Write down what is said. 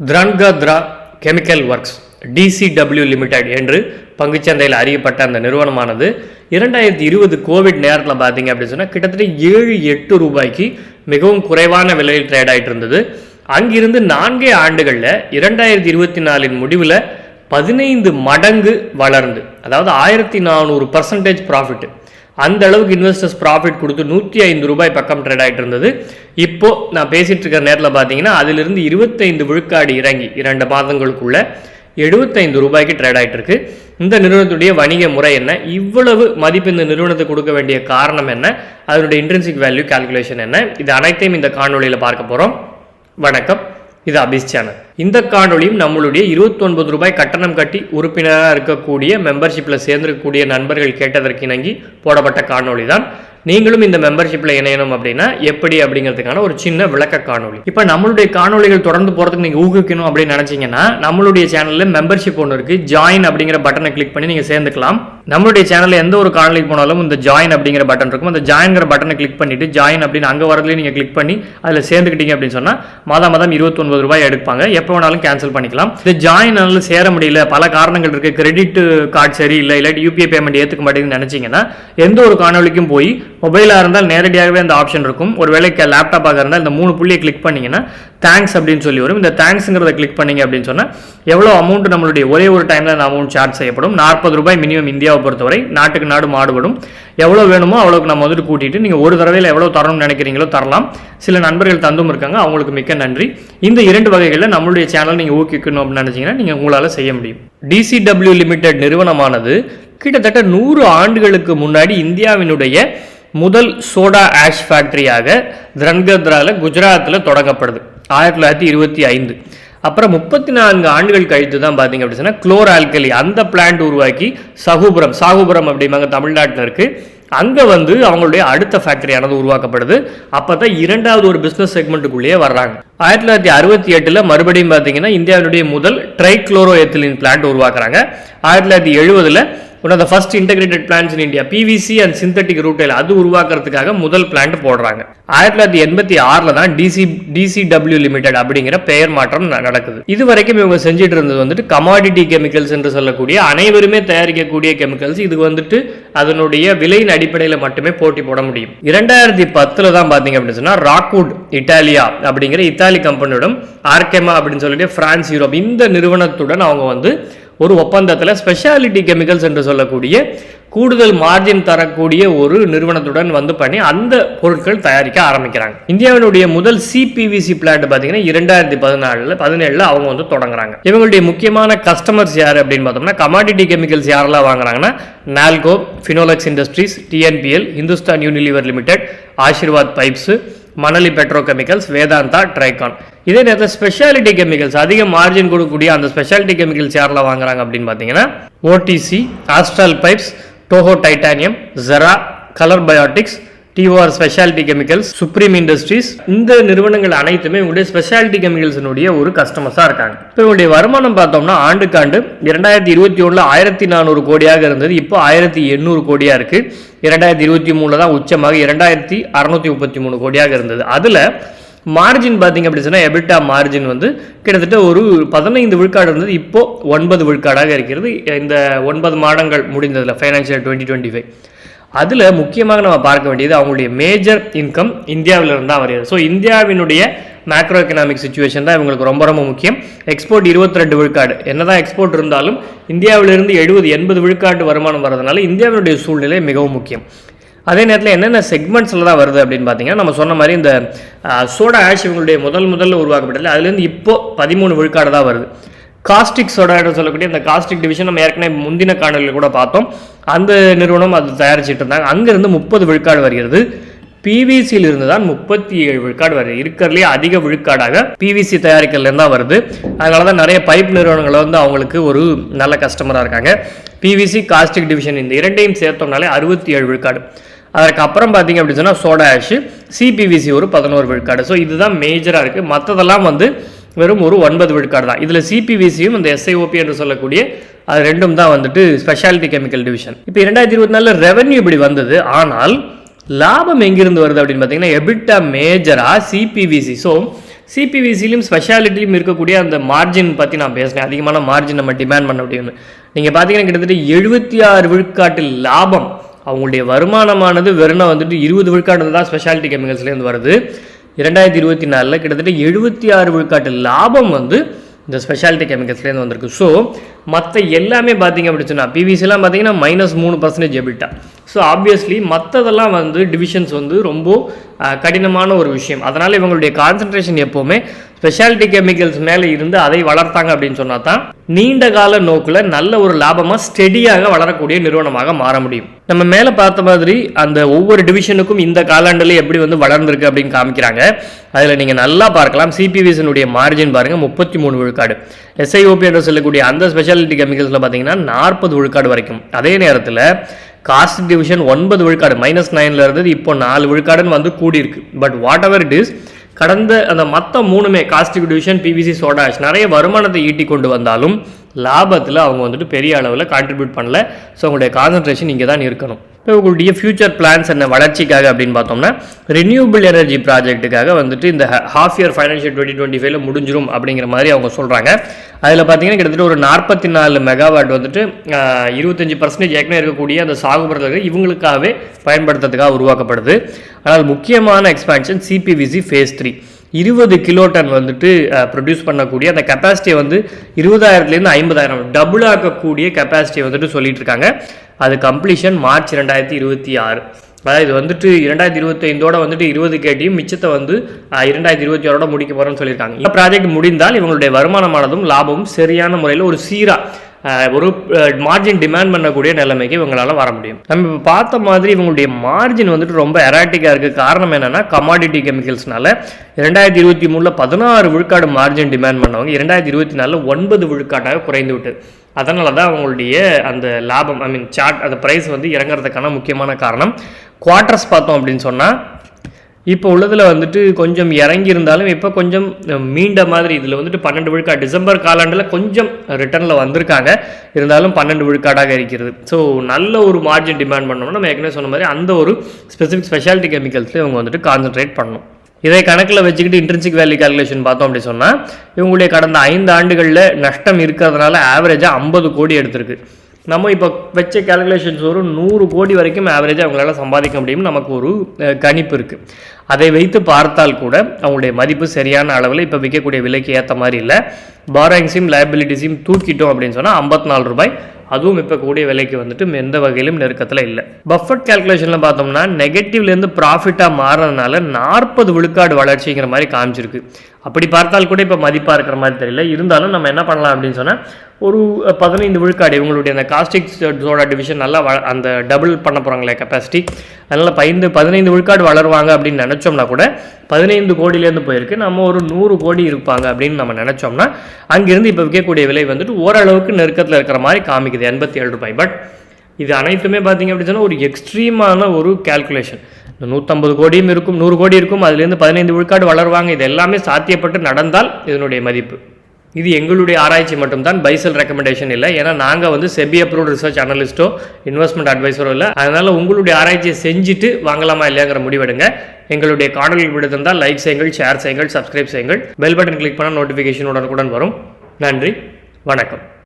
Dharangadhra chemical works DCW limited என்று பங்குச்சந்தையில் அறியப்பட்ட அந்த நிறுவனமானது இரண்டாயிரத்தி இருபது கோவிட் நேரத்தில் பார்த்தீங்க அப்படின்னு சொன்னால் கிட்டத்தட்ட ஏழு எட்டு ரூபாய்க்கு மிகவும் குறைவான விலையில் ட்ரேட் ஆகிட்டு இருந்தது. அங்கிருந்து நான்கே ஆண்டுகளில் இரண்டாயிரத்தி இருபத்தி நாலின் முடிவில் பதினைந்து மடங்கு வளர்ந்து அதாவது ஆயிரத்தி நானூறு பர்சன்டேஜ் ப்ராஃபிட் அந்த அளவுக்கு இன்வெஸ்டர்ஸ் ப்ராஃபிட் கொடுத்து நூற்றி ஐந்து ரூபாய் பக்கம் ட்ரேட் ஆகிட்டு இருந்தது. இப்போது நான் பேசிகிட்டு இருக்கிற நேரத்தில் பார்த்தீங்கன்னா அதிலிருந்து இருபத்தைந்து விழுக்காடு இறங்கி இரண்டு மாதங்களுக்குள்ள எழுபத்தைந்து ரூபாய்க்கு ட்ரேட் ஆகிட்டு இருக்கு. இந்த நிறுவனத்துடைய வணிக முறை என்ன? இவ்வளவு மதிப்பு இந்த நிறுவனத்துக்கு கொடுக்க வேண்டிய காரணம் என்ன? அதனுடைய இன்ட்ரென்சிக் வேல்யூ கால்குலேஷன் என்ன? இது அனைத்தையும் இந்த காணொளியில் பார்க்க போகிறோம் வணக்கம். இது அபிஸ் சேனல் இந்த காணொளியும் நம்மளுடைய 29 ரூபாய் கட்டணம் கட்டி உறுப்பினராக இருக்கக்கூடிய மெம்பர்ஷிப்பில் சேர்ந்திருக்கக்கூடிய நண்பர்கள் கேட்டதற்கு இணங்கி போடப்பட்ட காணொளி தான் நீங்களும் இந்த மெம்பர்ஷிப்பில் இணையணும் அப்படின்னா எப்படி அப்படிங்கிறதுக்கான ஒரு சின்ன விளக்க காணொளி. இப்போ நம்மளுடைய காணொளிகள் தொடர்ந்து போகிறதுக்கு நீங்கள் ஊக்குவிக்கணும் அப்படின்னு நினச்சிங்கன்னா நம்மளுடைய சேனலில் மெம்பர்ஷிப் ஒன்று இருக்குது ஜாயின் அப்படிங்கிற பட்டனை கிளிக் பண்ணி நீங்கள் சேர்ந்துக்கலாம். நம்மளுடைய சேனலில் எந்த ஒரு காணொலிக்கு போனாலும் இந்த ஜாயின் அப்படிங்கிற பட்டன் இருக்கும். அந்த ஜாயின்கிற பட்டனை கிளிக் பண்ணிட்டு ஜாயின் அப்படின்னு அங்கே வரதுலேயே நீங்கள் கிளிக் பண்ணி அதில் சேர்ந்துக்கிட்டீங்க அப்படின்னு சொன்னால் மாதம் மாதம் இருபத்தொன்பது ரூபாய் எடுப்பாங்க. எப்போ வேணாலும் கேன்சல் பண்ணிக்கலாம். இந்த ஜாயின் அதனால சேர முடியல பல காரணங்கள் இருக்குது கிரெடிட் கார்டு சரி இல்லை இல்லாட்டி யூபிஐ பேமெண்ட் ஏற்றுக்க மாட்டேங்குதுன்னு நினச்சிங்கன்னா எந்த ஒரு காணொலிக்கும் போய் மொபைலாக இருந்தால் நேரடியாகவே அந்த ஆப்ஷன் இருக்கும். ஒரு வேலைக்கு லேப்டாப்பாக இருந்தால் இந்த மூணு புள்ளியை கிளிக் பண்ணீங்கன்னா தேங்க்ஸ் அப்படின்னு சொல்லி வரும். இந்த தேங்க்ஸுங்கிறத கிளிக் பண்ணீங்க அப்படின்னு சொன்னால் எவ்வளோ அமௌண்ட் நம்மளுடைய ஒரே ஒரு டைமில் அந்த அமௌண்ட் சார்ஜ் செய்யப்படும்? நாற்பது ரூபாய் மினிமம் இந்தியாவை பொறுத்தவரை நாட்டுக்கு நாடு மாடுபடும் எவ்வளோ வேணுமோ அவ்வளோக்கு நம்ம வந்துட்டு கூட்டிட்டு நீங்கள் ஒரு தடவையில் எவ்வளோ தரணும்னு நினைக்கிறீங்களோ தரலாம். சில நண்பர்கள் தந்தும் இருக்காங்க அவங்களுக்கு மிக்க நன்றி. இந்த இரண்டு வகைகளில் நம்மளுடைய சேனல் நீங்கள் ஊக்கிக்கணும் அப்படின்னு நினச்சிங்கன்னா நீங்கள் உங்களால் செய்ய முடியும். டிசிடபிள்யூ லிமிடெட் நிறுவனமானது கிட்டத்தட்ட நூறு ஆண்டுகளுக்கு முன்னாடி இந்தியாவினுடைய முதல் சோடா ஆஷ் ஃபேக்டரியாக திரன்கத்ராவில் குஜராத்தில் தொடங்கப்படுது. ஆயிரத்தி தொள்ளாயிரத்தி இருபத்தி ஐந்து. அப்புறம் முப்பத்தி நான்கு ஆண்டுகள் கழித்து தான் பார்த்தீங்க அப்படின்னு சொன்னால் குளோர் ஆல்கலி அந்த பிளான்ட் உருவாக்கி சகுபுரம் சாகுபுரம் அப்படிம்பாங்க தமிழ்நாட்டில் இருக்குது அங்கே வந்து அவங்களுடைய அடுத்த ஃபேக்டரியானது உருவாக்கப்படுது. அப்போ தான் இரண்டாவது ஒரு பிஸ்னஸ் செக்மெண்ட்டுக்குள்ளேயே வர்றாங்க. ஆயிரத்தி தொள்ளாயிரத்தி அறுபத்தி எட்டில் மறுபடியும் பார்த்தீங்கன்னா இந்தியாவினுடைய முதல் ட்ரைக்ளோரோ எத்திலின் பிளான்ட் உருவாக்குறாங்க. ஆயிரத்தி தொள்ளாயிரத்தி எழுபதில் one of the first integrated plants in India PVC and synthetic rutile அது உருவாக்குறதுக்காக முதல் பிளான்ட் போடுறாங்க. ஆயிரத்தி தொள்ளாயிரத்தி எண்பத்தி ஆறில் தான் டிசி டிசிடபிள்யூ லிமிடெட் அப்படிங்கிற பெயர் மாற்றம் நடக்குது. இது வரைக்கும் இவங்க செஞ்சுட்டு இருந்தது வந்துட்டு கமாடிட்டி கெமிக்கல்ஸ் என்று சொல்லக்கூடிய அனைவருமே தயாரிக்கக்கூடிய கெமிக்கல்ஸ் இது வந்துட்டு அதனுடைய விலையின் அடிப்படையில் மட்டுமே போட்டி போட முடியும். இரண்டாயிரத்தி பத்தில் தான் பார்த்தீங்க அப்படின்னு சொன்னால் ராக்வுட் இட்டாலியா அப்படிங்கிற இத்தாலி கம்பெனியுடன் ஆர்கெமா அப்படின்னு சொல்லிட்டு பிரான்ஸ் யூரோப் இந்த நிறுவனத்துடன் அவங்க வந்து ஒரு ஒப்பந்தத்தில் ஸ்பெஷாலிட்டி கெமிக்கல்ஸ் என்று சொல்லக்கூடிய கூடுதல் மார்ஜின் தரக்கூடிய ஒரு நிறுவனத்துடன் வந்து பண்ணி அந்த பொருட்கள் தயாரிக்க ஆரம்பிக்கிறாங்க. இந்தியாவினுடைய முதல் சிபிவிசி பிளான்ட் பார்த்தீங்கன்னா இரண்டாயிரத்தி பதினாலில் பதினேழில் அவங்க வந்து தொடங்குறாங்க. இவங்களுடைய முக்கியமான கஸ்டமர்ஸ் யார் அப்படின்னு பார்த்தோம்னா கமாடிட்டி கெமிக்கல்ஸ் யாரெல்லாம் வாங்குறாங்கன்னா NALCO Finolex Industries TNPL Hindustan Unilever Limited Ashirvad pipes Manali petrochemicals Vedanta Tricon இதே நேரத்தில் ஸ்பெஷாலிட்டி கெமிக்கல்ஸ் அதிக மார்ஜின் கொடுக்கக்கூடிய அந்த ஸ்பெஷாலிட்டி கெமிக்கல்ஸ் யாரில் வாங்குறாங்க அப்படின்னு பார்த்தீங்கன்னா ODC Astral Pipes Toho Titanium ஜெரா Colour Biotics DOR Speciality Chemicals Supreme Industries இந்த நிறுவனங்கள் அனைத்துமே உங்களுடைய ஸ்பெஷாலிட்டி கெமிக்கல்ஸினுடைய ஒரு கஸ்டமர்ஸாக இருக்காங்க. இப்போ இவங்களுடைய வருமானம் பார்த்தோம்னா ஆண்டுக்காண்டு இரண்டாயிரத்தி இருபத்தி ஒன்றில் ஆயிரத்தி நானூறு கோடியாக இருந்தது இப்போ ஆயிரத்தி எண்ணூறு கோடியாக இருக்குது இரண்டாயிரத்தி இருபத்தி மூணில் தான் உச்சமாக இரண்டாயிரத்தி அறநூற்றி முப்பத்தி மூணு கோடியாக இருந்தது. அதில் மார்ஜின் பார்த்தீங்க அப்படி சொன்னால் எபிட்டா மார்ஜின் வந்து கிட்டத்தட்ட ஒரு பதினைந்து விழுக்காடு இருந்தது இப்போது ஒன்பது விழுக்காடாக இருக்கிறது. இந்த ஒன்பது மாதங்கள் முடிந்ததில் ஃபைனான்ஷியல் டுவெண்ட்டி டுவெண்ட்டி ஃபைவ் அதில் முக்கியமாக நம்ம பார்க்க வேண்டியது அவங்களுடைய மேஜர் இன்கம் இந்தியாவில் தான் வருகிறது ஸோ இந்தியாவினுடைய மேக்ரோ எக்கனாமிக் சுச்சுவேஷன் தான் இவங்களுக்கு ரொம்ப ரொம்ப முக்கியம். எக்ஸ்போர்ட் இருபத்தி ரெண்டு விழுக்காடு. என்னதான் எக்ஸ்போர்ட் இருந்தாலும் இந்தியாவிலிருந்து எழுபது எண்பது விழுக்காட்டு வருமானம் வரதுனால இந்தியாவினுடைய சூழ்நிலை மிகவும் முக்கியம். அதே நேரத்தில் என்னென்ன செக்மெண்ட்ஸில் தான் வருது அப்படின்னு பார்த்தீங்கன்னா நம்ம சொன்ன மாதிரி இந்த சோடா ஆஷ் இவங்களுடைய முதல் முதல்ல உருவாக்கப்பட்டது அதுலேருந்து இப்போ பதிமூணு விழுக்காடு தான் வருது. காஸ்டிக் சோடான்னு சொல்லக்கூடிய அந்த காஸ்டிக் டிவிஷன் நம்ம ஏற்கனவே முந்தின காணொலியில் கூட பார்த்தோம். அந்த நிறுவனம் அது தயாரிச்சிட்டு இருந்தாங்க. அங்கேருந்து முப்பது விழுக்காடு வருகிறது. பிவிசியில் இருந்து தான் முப்பத்தி ஏழு விழுக்காடு வருது இருக்கிறதுலே அதிக விழுக்காடாக பிவிசி தயாரிக்கிறதுலேருந்து தான் வருது. அதனால தான் நிறைய பைப் நிறுவனங்கள் வந்து அவங்களுக்கு ஒரு நல்ல கஸ்டமராக இருக்காங்க. பிவிசி காஸ்டிக் டிவிஷன் இந்த இரண்டையும் சேர்த்தோம்னாலே அறுபத்தி ஏழு விழுக்காடு. அதற்கு அப்புறம் பார்த்தீங்க அப்படின்னு சொன்னால் சோடா ஆஷ் சிபிவிசி ஒரு பதினோரு விழுக்காடு. ஸோ இதுதான் மேஜராக இருக்குது மற்றதெல்லாம் வந்து வெறும் ஒரு ஒன்பது விழுக்காடு தான். இதில் சிபிவிசியும் இந்த எஸ்ஐஓபி என்று சொல்லக்கூடிய அது ரெண்டும் தான் வந்துட்டு ஸ்பெஷாலிட்டி கெமிக்கல் டிவிஷன் இப்போ இரண்டாயிரத்தி இருபத்தி நாலில் ரெவன்யூ இப்படி வந்தது. ஆனால் லாபம் எங்கிருந்து வருது அப்படின்னு பார்த்தீங்கன்னா எபிட்டா மேஜராக சிபிவிசி ஸோ சிபிவிசிலையும் ஸ்பெஷாலிட்டியும் இருக்கக்கூடிய அந்த மார்ஜின் பற்றி நான் பேசினேன். அதிகமான மார்ஜின் நம்ம டிமாண்ட் பண்ண முடியும்னு. நீங்கள் பார்த்தீங்கன்னா கிட்டத்தட்ட எழுபத்தி ஆறு விழுக்காட்டு லாபம் அவங்களுடைய வருமானமானது வெறும் வந்துட்டு இருபது விழுக்காடு தான் ஸ்பெஷாலிட்டி கெமிக்கல்ஸ்லேருந்து வருது. இரண்டாயிரத்தி இருபத்தி நாலில் கிட்டத்தட்ட எழுபத்தி ஆறு விழுக்காட்டு லாபம் வந்து இந்த ஸ்பெஷாலிட்டி கெமிக்கல்ஸ்லேருந்து வந்திருக்கு. ஸோ மற்ற எல்லாமே பார்த்தீங்க அப்படின்னு சொன்னால் பிவிசிலாம் பார்த்தீங்கன்னா மைனஸ் மூணு பர்சன்டேஜ் எபிட்டா ஸோ ஆப்வியஸ்லி மற்றதெல்லாம் வந்து டிவிஷன்ஸ் வந்து ரொம்ப கடினமான ஒரு விஷயம். அதனால் இவங்களுடைய கான்சன்ட்ரேஷன் எப்போவுமே ஸ்பெஷாலிட்டி கெமிக்கல்ஸ் மேலே இருந்து அதை வளர்த்தாங்க அப்படின்னு சொன்னா தான் நீண்ட கால நோக்கில் நல்ல ஒரு லாபமாக ஸ்டெடியாக வளரக்கூடிய நிறுவனமாக மாற முடியும். நம்ம மேலே பார்த்த மாதிரி அந்த ஒவ்வொரு டிவிஷனுக்கும் இந்த காலாண்டில் எப்படி வந்து வளர்ந்துருக்கு அப்படின்னு காமிக்கிறாங்க. அதில் நீங்கள் நல்லா பார்க்கலாம். சிபிவிசனுடைய மார்ஜின் பாருங்கள் முப்பத்தி மூணு விழுக்காடு. எஸ்ஐஓபி என்று சொல்லக்கூடிய அந்த ஸ்பெஷாலிட்டி கெமிக்கல்ஸில் பார்த்தீங்கன்னா நாற்பது விழுக்காடு வரைக்கும். அதே நேரத்தில் காஸ்ட் டிவிஷன் ஒன்பது விழுக்காடு மைனஸ் நைனில் இருந்தது இப்போ நாலு விழுக்காடுன்னு வந்து கூடியிருக்கு. But whatever it is கடந்த அந்த மற்ற மூணுமே காஸ்டிக் டிவிஷன் பிவிசி சோடாஷ் நிறைய வருமானத்தை ஈட்டி கொண்டு வந்தாலும் லாபத்தில் அவங்க வந்துட்டு பெரிய அளவில் கான்ட்ரிபியூட் பண்ணல. ஸோ உங்களுடைய கான்சன்ட்ரேஷன் இங்கே தான் இருக்கணும். இப்போ உங்களுடைய ஃபியூச்சர் பிளான்ஸ் என்ன? வளர்ச்சிக்காக அப்படின்னு பார்த்தோம்னா ரினியூபிள் எனர்ஜி ப்ராஜெக்ட்டுக்காக வந்துட்டு இந்த half year financial twenty twenty ஃபைவ்ல முடிஞ்சிரும் அப்படிங்கிற மாதிரி அவங்க சொல்கிறாங்க அதில் பார்த்தீங்கன்னா கிட்டத்தட்ட ஒரு நாற்பத்தி நாலு மெகாவாட் வந்துட்டு இருபத்தஞ்சி இருபத்தஞ்சு பர்சன்டேஜ் ஏற்கனவே இருக்கக்கூடிய அந்த சாகுபடுறதுக்கு இவங்களுக்காகவே பயன்படுத்துறதுக்காக உருவாக்கப்படுது. ஆனால் முக்கியமான எக்ஸ்பான்ஷன் சிபிவிசி ஃபேஸ் த்ரீ இருபது கிலோ டன் வந்துட்டு ப்ரொடியூஸ் பண்ணக்கூடிய அந்த கெப்பாசிட்டியை வந்து இருபதாயிரத்துலேருந்து ஐம்பதாயிரம் டபுள் ஆக்கக்கூடிய கெப்பாசிட்டியை வந்துட்டு சொல்லிட்டு இருக்காங்க அது கம்ப்ளீஷன் மார்ச் ரெண்டாயிரத்தி இருபத்தி ஆறு. அதாவது இது வந்துட்டு இரண்டாயிரத்தி இருபத்தைந்தோட வந்துட்டு இருபது கேட்டியும் மிச்சத்தை வந்து இரண்டாயிரத்தி இருபத்தி ஆறோட முடிக்க போகிறோம்னு சொல்லியிருக்காங்க. இந்த ப்ராஜெக்ட் முடிந்தால் இவங்களுடைய வருமானமானதும் லாபமும் சரியான முறையில் ஒரு சீராக ஒரு மார்ஜின் டிமாண்ட் பண்ணக்கூடிய நிலைமைக்கு இவங்களால வர முடியும். நம்ம இப்போ பார்த்த மாதிரி இவங்களுடைய மார்ஜின் வந்துட்டு ரொம்ப எராட்டிக்காக இருக்குது காரணம் என்னென்னா கமாடிட்டி கெமிக்கல்ஸ்னால இரண்டாயிரத்தி இருபத்தி மூணில் பதினாறு விழுக்காடு மார்ஜின் டிமாண்ட் பண்ணவங்க இரண்டாயிரத்தி இருபத்தி நாலில் ஒன்பது விழுக்காட்டாக குறைந்து விட்டு. அதனால தான் அவங்களுடைய அந்த லாபம் ஐ மீன் சார்ட் அந்த ப்ரைஸ் வந்து இறங்குறதுக்கான முக்கியமான காரணம். குவார்ட்டர்ஸ் பார்த்தோம் அப்படின்னு சொன்னால் இப்போ உள்ளதில் வந்துட்டு கொஞ்சம் இறங்கி இருந்தாலும் இப்போ கொஞ்சம் மீண்ட மாதிரி. இதில் வந்துட்டு பன்னெண்டு விழுக்காடு. டிசம்பர் காலாண்டில் கொஞ்சம் ரிட்டர்னில் வந்திருக்காங்க. இருந்தாலும் பன்னெண்டு விழுக்காடாக இருக்கிறது. ஸோ நல்ல ஒரு மார்ஜின் டிமாண்ட் பண்ணோம்னா நம்ம ஏற்கனவே சொன்ன மாதிரி அந்த ஒரு ஸ்பெசிஃபிக் ஸ்பெஷாலிட்டி கெமிக்கல்ஸ்லேயே இவங்க வந்துட்டு கான்சென்ட்ரேட் பண்ணணும். இதை கணக்கில் வச்சுக்கிட்டு இன்ட்ரென்சிக் வேல்யூ கால்குலேஷன் பார்த்தோம் அப்படி சொன்னால் இவங்களுடைய கடந்த ஐந்து ஆண்டுகளில் நஷ்டம் இருக்கிறதுனால ஆவரேஜாக ஐம்பது கோடி எடுத்திருக்கு. நம்ம இப்போ வச்ச கேல்குலேஷன்ஸ் ஒரு நூறு கோடி வரைக்கும் ஆவரேஜாக அவங்களால சம்பாதிக்க முடியும் நமக்கு ஒரு கணிப்பு இருக்குது அதை வைத்து பார்த்தால் கூட அவங்களுடைய மதிப்பு சரியான அளவில் இப்போ விற்கக்கூடிய விலைக்கு ஏற்ற மாதிரி இல்லை. பாரோயிங்ஸையும் லைபிலிட்டிஸையும் தூக்கிட்டோம் அப்படின்னு சொன்னால் ஐம்பத்தி நாலு ரூபாய். அதுவும் இப்போ கூடிய விலைக்கு வந்துட்டு எந்த வகையிலும் நெருக்கத்தில் இல்லை. பஃபட் கேல்குலேஷனில் பார்த்தோம்னா நெகட்டிவ்லேருந்து ப்ராஃபிட்டாக மாறுறதுனால நாற்பது விழுக்காடு வளர்ச்சிங்கிற மாதிரி காமிச்சிருக்கு. அப்படி பார்த்தால் கூட இப்போ மதிப்பாக இருக்கிற மாதிரி தெரியல. இருந்தாலும் நம்ம என்ன பண்ணலாம் அப்படின்னு சொன்னால் ஒரு பதினைந்து விழுக்காடு இவங்களுடைய அந்த காஸ்டிக் சோடா டிவிஷன் நல்லா வ அந்த டபுள் பண்ண போகிறாங்களே கெப்பாசிட்டி அதனால் பதிந்து பதினைந்து விழுக்காடு வளருவாங்க அப்படின்னு நினச்சோம்னா கூட பதினைந்து கோடியிலேருந்து போயிருக்கு. நம்ம ஒரு நூறு கோடி இருப்பாங்க அப்படின்னு நம்ம நினச்சோம்னா அங்கேருந்து இப்போ விற்கக்கூடிய விலை வந்துட்டு ஓரளவுக்கு நெருக்கத்தில் இருக்கிற மாதிரி காமிக்குது எண்பத்தி ஏழு ரூபாய். பட் இது அனைத்துமே பார்த்தீங்க அப்படின்னு சொன்னால் ஒரு எக்ஸ்ட்ரீமான ஒரு கேல்குலேஷன் நூற்றம்பது கோடியும் இருக்கும் நூறு கோடி இருக்கும் அதுலேருந்து பதினைந்து விழுக்காடு வளருவாங்க. இது எல்லாமே சாத்தியப்பட்டு நடந்தால் இதனுடைய மதிப்பு. இது எங்களுடைய ஆராய்ச்சி மட்டும்தான் பைசல் ரெக்கமெண்டேஷன் இல்லை. ஏன்னா நாங்கள் வந்து செபி அப்ரூவ்ட் ரிசர்ச் அனலிஸ்ட்டோ இன்வெஸ்ட்மெண்ட் அட்வைஸரோ இல்லை. அதனால் உங்களுடைய ஆராய்ச்சியை செஞ்சுட்டு வாங்கலாமா இல்லையாங்கிற முடிவெடுங்க எங்களுடைய காணொலி விடுத்திருந்தால் லைக் செய்யுங்கள் ஷேர் செய்யுங்கள் சப்ஸ்கிரைப் செய்யுங்கள். பெல் பட்டன் கிளிக் பண்ணால் நோட்டிஃபிகேஷன் உடனுக்குடன் வரும். நன்றி வணக்கம்.